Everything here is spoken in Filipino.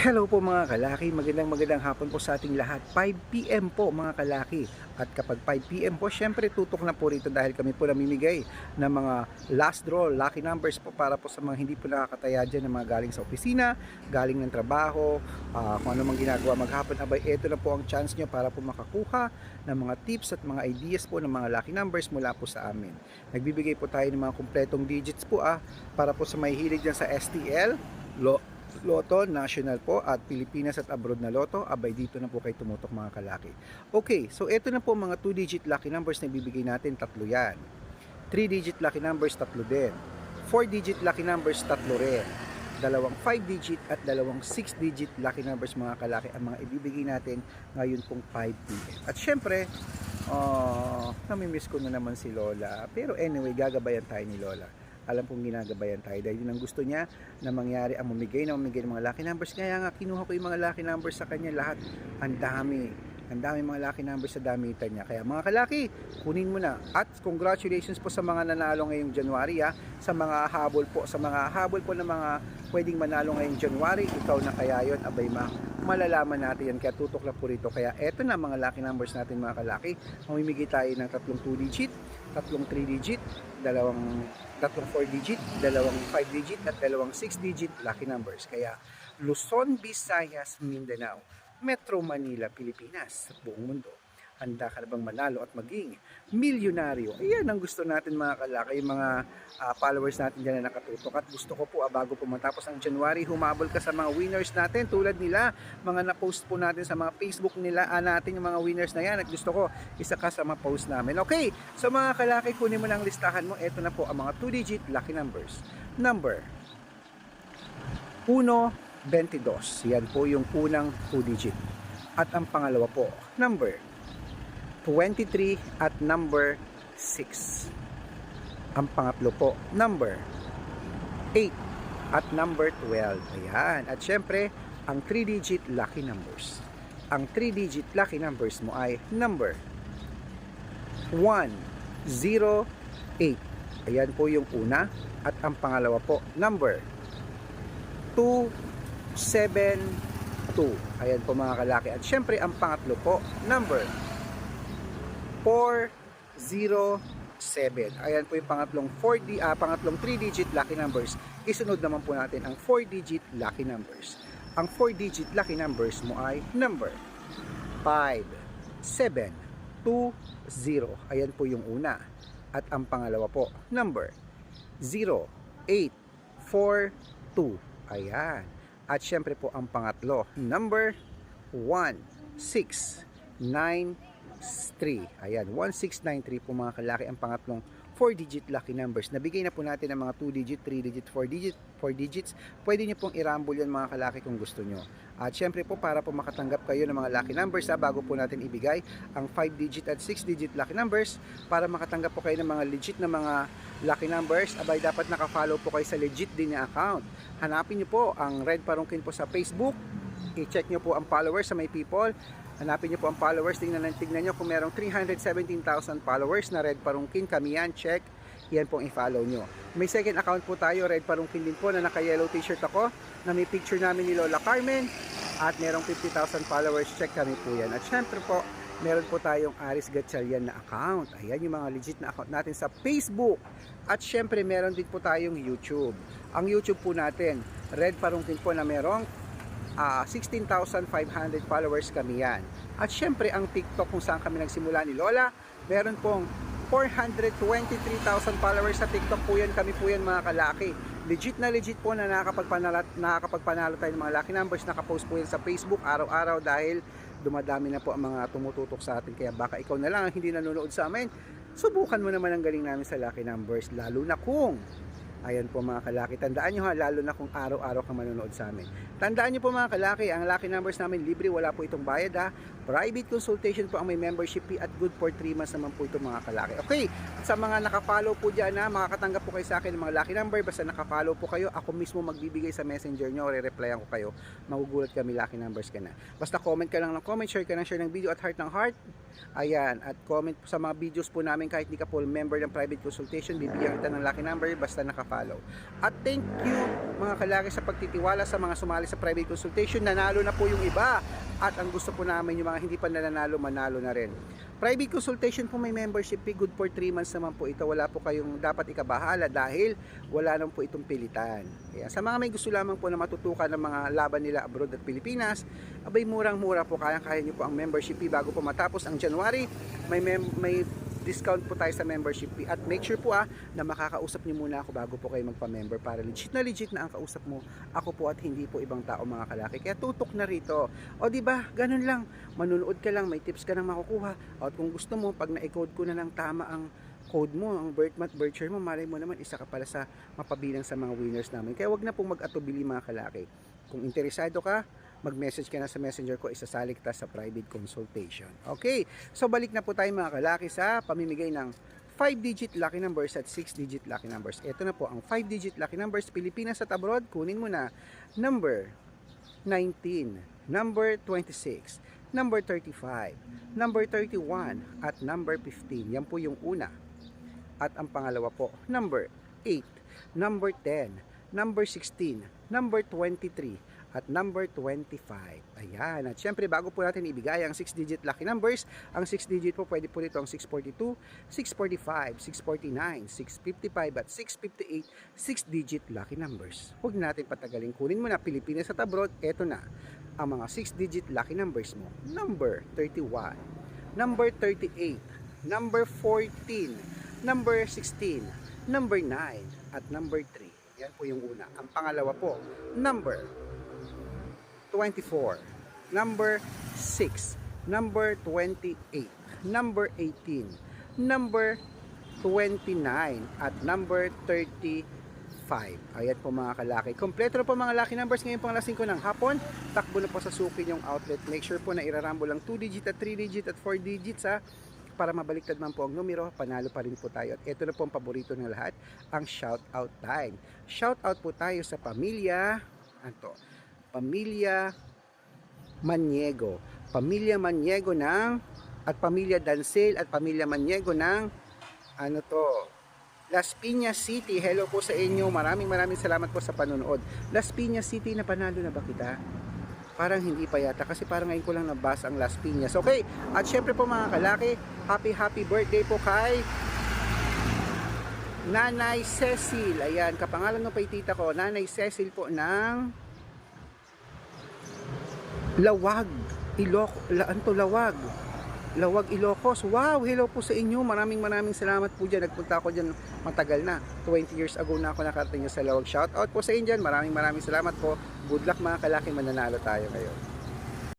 Hello po mga kalaki, magandang magandang hapon po sa ating lahat. 5pm po mga kalaki. At kapag 5pm po, syempre tutok na po rito dahil kami po namimigay ng mga last draw, lucky numbers po para po sa mga hindi po nakakataya dyan ng mga galing sa opisina, galing ng trabaho, ah, kung ano mang ginagawa maghapon. Abay, ito na po ang chance nyo para po makakuha ng mga tips at mga ideas po ng mga lucky numbers mula po sa amin. Nagbibigay po tayo ng mga kumpletong digits po ah, para po sa may hilig dyan sa STL, lo, Loto, national po at Pilipinas at abroad na loto, abay dito na po kayo tumutok mga kalaki. Okay, so ito na po mga 2-digit lucky numbers na bibigay natin, tatlo yan. 3-digit lucky numbers, tatlo din. 4-digit lucky numbers, tatlo rin. Dalawang 5-digit at dalawang 6-digit lucky numbers mga kalaki ang mga ibibigay natin ngayon pong 5 p.m. At syempre, uh, namimiss ko na naman si Lola. Pero anyway, gagabayan tayo ni Lola alam kong ginagabayan tayo dahil yun ang gusto niya na mangyari ang mamigay na mamigay ng mga lucky numbers. Kaya nga kinuha ko yung mga lucky numbers sa kanya lahat. Ang dami. Ang dami mga lucky numbers sa damitan niya. Kaya mga kalaki kunin mo na. At congratulations po sa mga nanalo ngayong January ha, sa mga habol po sa mga habol po ng mga pwedeng manalo ngayong January ikaw na kaya yon abay ma malalaman natin yan. Kaya tutok lang po rito. Kaya eto na mga lucky numbers natin mga kalaki mamimigay tayo ng tatlong 2 digit tatlong 3 digit dalawang tatlong 4 digit, dalawang 5 digit at dalawang 6 digit lucky numbers. Kaya Luzon, Visayas, Mindanao, Metro Manila, Pilipinas, buong mundo. Handa ka na bang manalo at maging milyonaryo? Ayan ang gusto natin mga kalaki, mga ah, followers natin dyan na nakatutok. At gusto ko po, ah, bago po matapos ang January, humabol ka sa mga winners natin tulad nila, mga na-post po natin sa mga Facebook nila ah, natin yung mga winners na yan. At gusto ko, isa ka sa mga post namin. Okay, so mga kalaki, kunin mo ang listahan mo. Ito na po ang mga 2-digit lucky numbers. Number 1, 22. Yan po yung unang 2-digit. At ang pangalawa po, number 23 at number 6. Ang pangatlo po, number 8 at number 12. Ayan. At syempre, ang 3-digit lucky numbers. Ang 3-digit lucky numbers mo ay number 1, 0, 8. Ayan po yung una. At ang pangalawa po, number 2, 7, 2. Ayan po mga kalaki. At syempre, ang pangatlo po, number 4, 0, 7. Ayan po yung pangatlong 4D, ah, pangatlong 3-digit lucky numbers. Isunod naman po natin ang 4-digit lucky numbers. Ang 4-digit lucky numbers mo ay number 5, 7, 2, 0. Ayan po yung una. At ang pangalawa po, number 0, 8, 4, 2. Ayan. At syempre po ang pangatlo, number 1, 6, 9, 3. Ayan, 1693 po mga kalaki ang pangatlong 4-digit lucky numbers. Nabigay na po natin ang mga 2-digit, 3-digit, 4-digit, 4 digits. Pwede nyo pong i-rumble yan mga kalaki kung gusto nyo. At syempre po para po makatanggap kayo ng mga lucky numbers ha, bago po natin ibigay ang 5-digit at 6-digit lucky numbers para makatanggap po kayo ng mga legit na mga lucky numbers, abay dapat nakafollow po kayo sa legit din na account. Hanapin nyo po ang Red Parungkin po sa Facebook, i-check nyo po ang followers sa may people Hanapin nyo po ang followers, tingnan, tingnan nyo kung merong 317,000 followers na Red Parungkin, kami yan, check, yan pong i-follow nyo. May second account po tayo, Red Parungkin din po, na naka-yellow t-shirt ako, na may picture namin ni Lola Carmen, at merong 50,000 followers, check kami po yan. At syempre po, meron po tayong Aris Gatchalian na account. Ayan yung mga legit na account natin sa Facebook. At syempre, meron din po tayong YouTube. Ang YouTube po natin, Red Parungkin po na merong uh, 16,500 followers kami yan. At syempre ang TikTok kung saan kami nagsimula ni Lola, meron pong 423,000 followers sa TikTok po yan, kami po yan mga kalaki. Legit na legit po na nakakapagpanalo, nakakapagpanalo tayo ng mga lucky numbers, nakapost po yan sa Facebook araw-araw dahil dumadami na po ang mga tumututok sa atin. Kaya baka ikaw na lang ang hindi nanonood sa amin, subukan mo naman ang galing namin sa lucky numbers, lalo na kung Ayan po mga kalaki. Tandaan nyo ha, lalo na kung araw-araw ka manonood sa amin. Tandaan nyo po mga kalaki, ang lucky numbers namin libre, wala po itong bayad ha. Private consultation po ang may membership fee at good for 3 months naman po ito mga kalaki. Okay, sa mga nakafollow po dyan ha, makakatanggap po kayo sa akin ng mga lucky number. Basta nakafollow po kayo, ako mismo magbibigay sa messenger nyo, re-replyan ko kayo. Magugulat kami lucky numbers ka na. Basta comment ka lang ng comment, share ka ng share ng video at heart ng heart. Ayan, at comment po sa mga videos po namin kahit di ka po member ng private consultation, bibigyan kita ng lucky number basta naka pag-follow. At thank you mga kalaki sa pagtitiwala sa mga sumali sa private consultation. Nanalo na po yung iba. At ang gusto po namin yung mga hindi pa nananalo, manalo na rin. Private consultation po may membership fee. Good for 3 months naman po ito. Wala po kayong dapat ikabahala dahil wala naman po itong pilitan. Kaya sa mga may gusto lamang po na matutukan ng mga laban nila abroad at Pilipinas, abay murang-mura po. Kaya-kaya nyo po ang membership fee bago po matapos ang January. May, mem- may discount po tayo sa membership fee. At make sure po ah na makakausap niyo muna ako bago po kayo magpa-member para legit na legit na ang kausap mo ako po at hindi po ibang tao mga kalaki. Kaya tutok na rito. O di ba? Ganun lang. Manunood ka lang may tips ka nang makukuha. At kung gusto mo pag na-code ko na lang tama ang code mo, ang birth month, birth year mo, malay mo naman isa ka pala sa mapabilang sa mga winners namin. Kaya wag na pong mag-atubili mga kalaki. Kung interesado ka, mag-message ka na sa messenger ko, isasali kita sa private consultation. Okay, so balik na po tayo mga kalaki sa pamimigay ng 5-digit lucky numbers at 6-digit lucky numbers. Ito na po ang 5-digit lucky numbers Pilipinas at abroad. Kunin mo na number 19, number 26, number 35, number 31 at number 15. Yan po yung una. At ang pangalawa po, number 8, number 10, number 16, number 23, at number 25. Ayan. At syempre, bago po natin ibigay ang 6-digit lucky numbers, ang 6-digit po, pwede po dito ang 642, 645, 649, 655, at 658, 6-digit lucky numbers. Huwag natin patagalin. Kunin mo na Pilipinas at abroad. Eto na ang mga 6-digit lucky numbers mo. Number 31, number 38, number 14, number 16, number 9, at number 3. Yan po yung una. Ang pangalawa po, number 24, number 6, number 28, number 18, number 29, at number 35. Ayan po mga kalaki. Kompleto na po mga lucky numbers ngayon pang lasing ko ng hapon. Takbo na po sa suki yung outlet. Make sure po na irarambo lang 2 digit at 3 digit at 4 digits ha para mabaliktad man po ang numero, panalo pa rin po tayo. At ito na po ang paborito ng lahat, ang shout out time. Shout out po tayo sa pamilya, anto, pamilya Maniego. Pamilya Maniego ng, at pamilya Dansel at pamilya Maniego ng, ano to, Las Piñas City. Hello po sa inyo. Maraming maraming salamat po sa panonood. Las Piñas City, napanalo na ba kita? Parang hindi pa yata kasi parang ngayon ko lang nabasa ang Las Piñas. Okay, at syempre po mga kalaki, happy happy birthday po kay Nanay Cecil. Ayan, kapangalan ng tita ko, Nanay Cecil po ng Lawag. Ilok, la, anto Lawag. Lawag Ilocos. Wow, hello po sa inyo. Maraming maraming salamat po dyan. Nagpunta ako dyan matagal na. 20 years ago na ako nakarating sa Lawag. Shout out po sa inyo dyan. Maraming maraming salamat po. Good luck mga kalaki. Mananalo tayo ngayon.